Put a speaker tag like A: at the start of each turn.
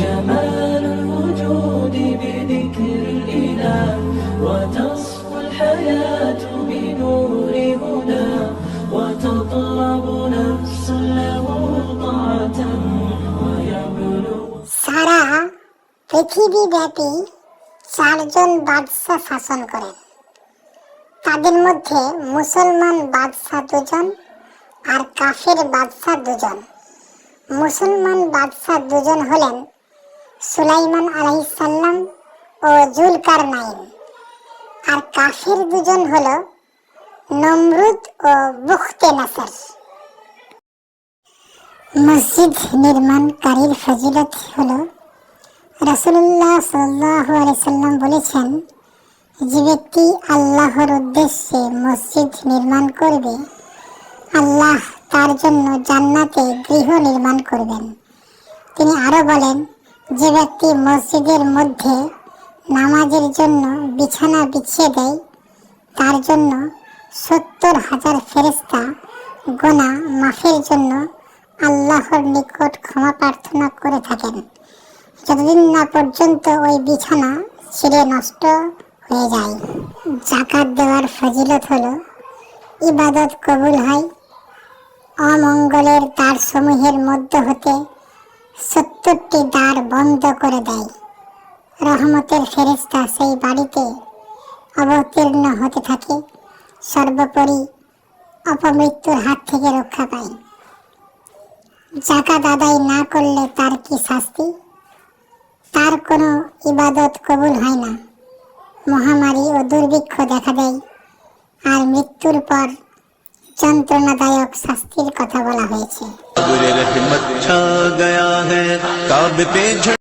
A: جمال الوجود بذكر الإله وتصفو الحياة بنور هدى وتطلب نفس له طاعة ويبلغ
B: সারা পৃথিবীব্যাপী চারজন বাদশাহ শাসন করেন তাদের মধ্যে মুসলমান বাদশাহ দুজন আর কাফের বাদশাহ দুজন মুসলমান বাদশাহ দুজন হলেন সুলাইমান আলাইসাল্লাম ও জুলকার নাইন আর কাফের দুজন হল নমরুদ ও বুখতে নাসার। মসজিদ নির্মাণকারীর ফজিলত হল রসুল্লাহ রাসুল্লাহ সাল্লাম বলেছেন, যে ব্যক্তি আল্লাহর উদ্দেশ্যে মসজিদ নির্মাণ করবে, আল্লাহ তার জন্য জান্নাতে গৃহ নির্মাণ করবেন। তিনি আরও বলেন যে ব্যক্তি মসজিদের মধ্যে নামাজের জন্য বিছানা বিছিয়ে দেয়, তার জন্য সত্তর হাজার ফেরেস্তা গোনা মাফের জন্য আল্লাহর নিকট ক্ষমা প্রার্থনা করে থাকেন। যতদিন না পর্যন্ত ওই বিছানা ছিঁড়ে নষ্ট হয়ে যায়। জাকাত দেওয়ার ফজিলত হলো ইবাদত কবুল হয়, অমঙ্গলের তার সমূহের মধ্য হতে সত্তরটি দ্বার বন্ধ করে দেয়। রহমতের ফেরেস্তা সেই বাড়িতে অবতীর্ণ হতে থাকে, সর্বোপরি অপমৃত্যুর হাত থেকে রক্ষা পায়। জাকাত আদায় না করলে তার কি শাস্তি? তার কোনো ইবাদত কবুল হয় না। মহামারী ও দুর্ভিক্ষ দেখা দেয়, আর মৃত্যুর পর যন্ত্রণাদায়ক শাস্তির কথা বলা হয়েছে।